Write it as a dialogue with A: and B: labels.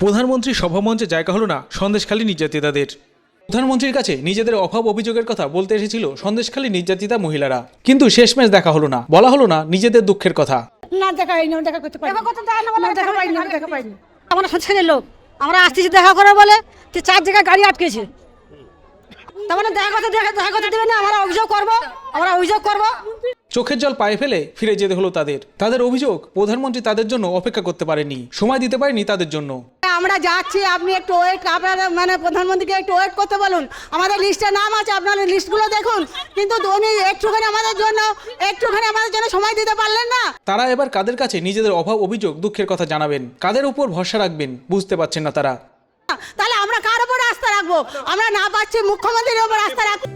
A: প্রধানমন্ত্রী সভামঞ্চে জায়গা হলো না সন্দেশখালী নির্যাতিতাদের। প্রধানমন্ত্রীর কাছে নিজেদের অভাব অভিযোগের কথা বলতে এসেছিল সন্দেশখালী নির্যাতিতা মহিলারা। কিন্তু শেষমেশ দেখা হলো না বলা হলো না নিজেদের দুঃখের কথা।
B: না দেখা হয়নি দেখা করতে পারি দেখা পাইনি দেখা পাইনি।
C: আমরা সংস্থানের লোক। আমরা আসতেছি দেখা করে বলে তো চার জায়গায় গাড়ি আটকেছে। তার মানে দেখা করতে দেখা দেখা করতে দেবে না আমরা অভিযোগ করব আমরা অভিযোগ করব।
A: চোখের জল পায়ে ফেলে ফিরে যেতে হলো তাদের। তাদের অভিযোগ প্রধানমন্ত্রী তাদের জন্য অপেক্ষা করতে পারেনি সময় দিতে পারেনি তাদের জন্য।
B: আমরা যাচ্ছি আপনি একটু ওয়েট আপনার মানে প্রধানমন্ত্রীকে একটু ওয়েট করতে বলুন। আমাদের লিস্টে নাম আছে আপনার লিস্টগুলো দেখুন। কিন্তু উনি একটুখানি আমাদের জন্য একটুখানি আমাদের জন্য সময় দিতে পারলেন না।
A: তারা এবার কাদের কাছে নিজেদের অভাব অভিযোগ দুঃখের কথা জানাবেন? কাদের উপর ভরসা রাখবেন? বুঝতে পারছেন না তারা।
B: তাহলে আমরা কার উপর আস্থা রাখব? আমরা না পাচ্ছি মুখ্যমন্ত্রীর উপর আস্থা রাখব